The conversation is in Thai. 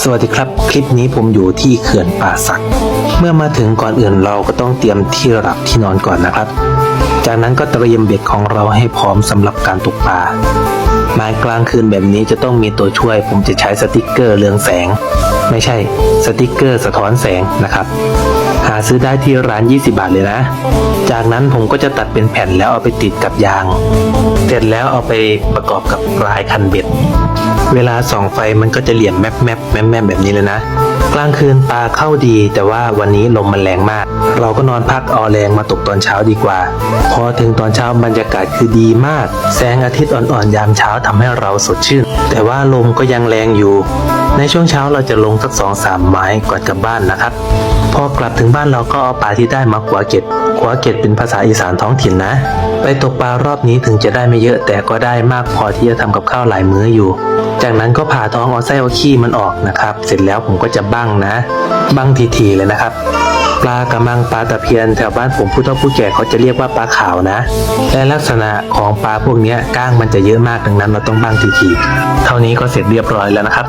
สวัสดีครับ คลิปนี้ผมอยู่ที่เขื่อนป่าสัก เมื่อมาถึงก่อนอื่นเราก็ต้องเตรียมที่หลับที่นอนก่อนนะครับ จากนั้นก็เตรียมเบ็ดของเราให้พร้อมสำหรับการตกปลามายกลางคืนแบบนี้จะต้องมีตัวช่วย ผมจะใช้สติกเกอร์เรืองแสง ไม่ใช่สติกเกอร์สะท้อนแสงนะครับ หาซื้อได้ที่ร้าน 20 บาทเลยนะ จากนั้นผมก็จะตัดเป็นแผ่นแล้วเอาไปติดกับยาง เสร็จแล้วเอาไปประกอบกับปลายคันเบ็ด เวลาส่องไฟมันก็จะเหลี่ยมแมบแมบแมบแมบแบบนี้เลยนะ กลางคืนปลาเข้าดี แต่ว่าวันนี้ลมมันแรงมาก เราก็นอนพักเอแรงมาตกตอนเช้าดีกว่า พอถึงตอนเช้าบรรยากาศคือดีมาก แสงอาทิตย์อ่อนๆยามเช้าทำให้เราสดชื่น แต่ว่าลมก็ยังแรงอยู่ ในช่วงเช้าเราจะลงสักสองสามไม้ก่อนกลับบ้านนะครับ พอกลับถึงบ้านเราก็เอาปลาที่ได้มาขวาเก็ดขวาเก็ดเป็นภาษาอีสานท้องถิ่นนะ ไปตกปลารอบนี้ถึงจะได้ไม่เยอะแต่ก็ได้มากพอที่จะทำกับข้าวหลายมื้ออยู่ จากนั้นก็ผ่าท้องเอาไส้เอาขี้มันออกนะครับ เสร็จแล้วผมก็จะบั้งนะบั้งทีๆเลยนะครับปลากระมังปลาตะเพียนแถวบ้านผมผู้เฒ่าผู้แก่เขาจะเรียกว่าปลาขาวนะ และลักษณะของปลาพวกนี้ก้างมันจะเยอะมากดังนั้นเราต้องบั้งทีๆเท่านี้ก็เสร็จเรียบร้อยแล้วนะครับ